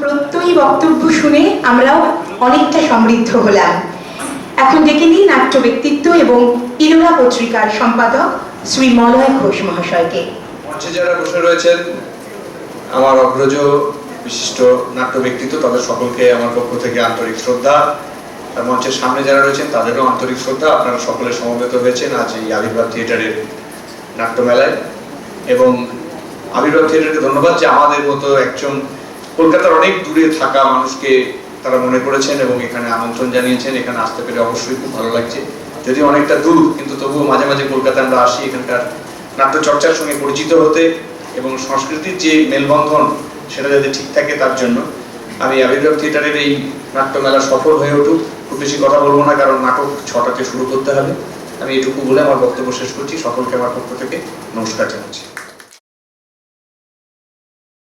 প্রত্যয়ী বক্তব্য শুনে আমরাও অনেকটা সমৃদ্ধ হলাম। এখন ডেকে নিই নাট্য ব্যক্তিত্ব এবং ইরোরা পত্রিকার সম্পাদক শ্রী মলয় ঘোষ মহাশয়কে। মঞ্চে যারা বসে রয়েছেন, আমার অগ্রজ, বিশিষ্ট নাট্য ব্যক্তিত্ব, তাদের সকলকে আমার পক্ষ থেকে আন্তরিক শ্রদ্ধা। মঞ্চের সামনে যারা রয়েছেন, তাদেরও আন্তরিক শ্রদ্ধা। আপনারা সকলে সমবেত হয়েছেন আজ এই আবির্ভাব থিয়েটারের নাট্যমেলায়। এবং আবির্ভাব থিয়েটারকে ধন্যবাদ যে আমাদের মতো একজন কলকাতার অনেক দূরে থাকা মানুষকে তারা মনে করেছেন এবং এখানে আমন্ত্রণ জানিয়েছেন। এখানে আসতে পেরে অবশ্যই খুব ভালো লাগছে। যদি অনেকটা দূর, কিন্তু তবুও মাঝে মাঝে কলকাতায় আমরা আসি এখানকার নাট্য চর্চার সঙ্গে পরিচিত হতে এবং সংস্কৃতির যে মেলবন্ধন সেটা যাতে ঠিক থাকে তার জন্য আমি আবির্ভাব থিয়েটারের এই নাট্যমেলা সফল হয়ে উঠুক। খুব বেশি কথা বলব না, কারণ নাটক ছটাতে শুরু করতে হবে। আমি এটুকু বলে আমার বক্তব্য শেষ করছি। সকলকে আমার পক্ষ থেকে নমস্কার জানাচ্ছি।